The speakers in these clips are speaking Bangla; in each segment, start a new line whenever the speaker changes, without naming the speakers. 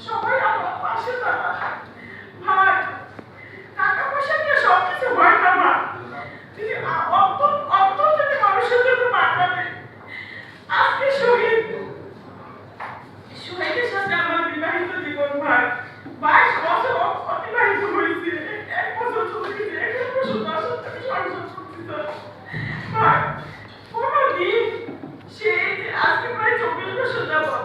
সবাই আমার পাশে দাঁড়ায় ভাই টাকা পয়সা দিয়ে সব কিছু হয় না মা যদি আ- অন্তর অন্তর থেকে মানুষের জন্য মানবে আজকে শহীদ শহীদের সাথে আমার বিবাহিত জীবন ভাই বাইশ বছর অতিবাহিত হয়েছে এক বছর চলে গেছে এক বছর দশ থেকে সংসার করছিল ভাই কোনোদিন সে যে আজকে প্রায় চব্বিশ বছর যাবত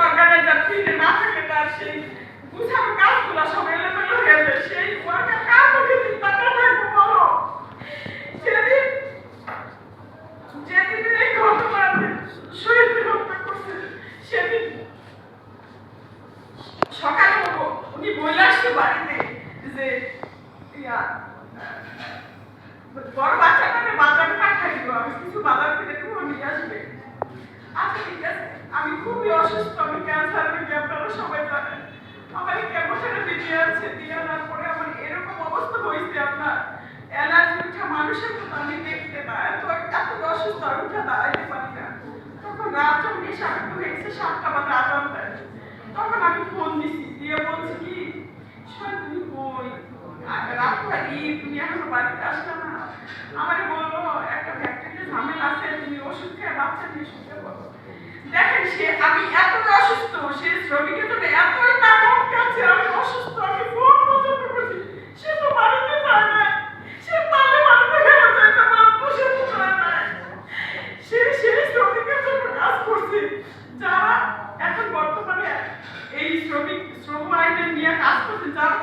ফিরে না থাকে তার সেই বুঝানো কাজগুলো সব এলোমেলো হয়ে যায় সেই ওয়ার্কার কাজ ওকে চিন্তাটা থাকব বলো? যেদিন যেদিন এই ঘটনাতে শহীদ হত্যা করছে, সেদিন সকালে উনি বলে আসছে বাড়িতে যে, ইয়া, বড় বাচ্চাটাকে বাজারে পাঠাই দিব আমি কিছু বাজার থেকে নিয়ে আসবে। আচ্ছা আমি খুবই অসুস্থ, আমি ক্যান্সার রোগী আপনারা সবাই জানেন আমার এই কেমোথেরাপি দিয়ে আছে, দিয়ে পরে আমার এরকম অবস্থা হয়েছে আপনার। অ্যালার্জি উঠা মানুষের মতো আমি দেখতে না, এত এত অসুস্থ আমি উঠে দাঁড়াইতে পারি না। তখন রাত আমি হয়েছে, সাতটা বা রাত দেয় তখন আমি ফোন দিছি, দিয়ে বলছি কি তুমি রাত ভাই তুমি এখনও বাড়িতে আসলে না। আমারে বলল, একটা ফ্যাক্টরিতে ঝামেলা আছে, তুমি ওষুধ খেয়ে বাচ্চা নিয়ে শুতে বলো। সে আমি এত অসুস্থ, সে শ্রমিকের জন্য এতই টাকা কাছে আমি অসুস্থ, আমি ফোন পর্যন্ত করছি। সে তো বাড়িতে যায় না সে পারলে বাড়িতে ফেরত যেতে পারতো সে তো যায় না সে সেই শ্রমিকের জন্য কাজ করছে। যারা এখন বর্তমানে এই শ্রমিক, শ্রম আইনে নিয়ে কাজ করছে, যারা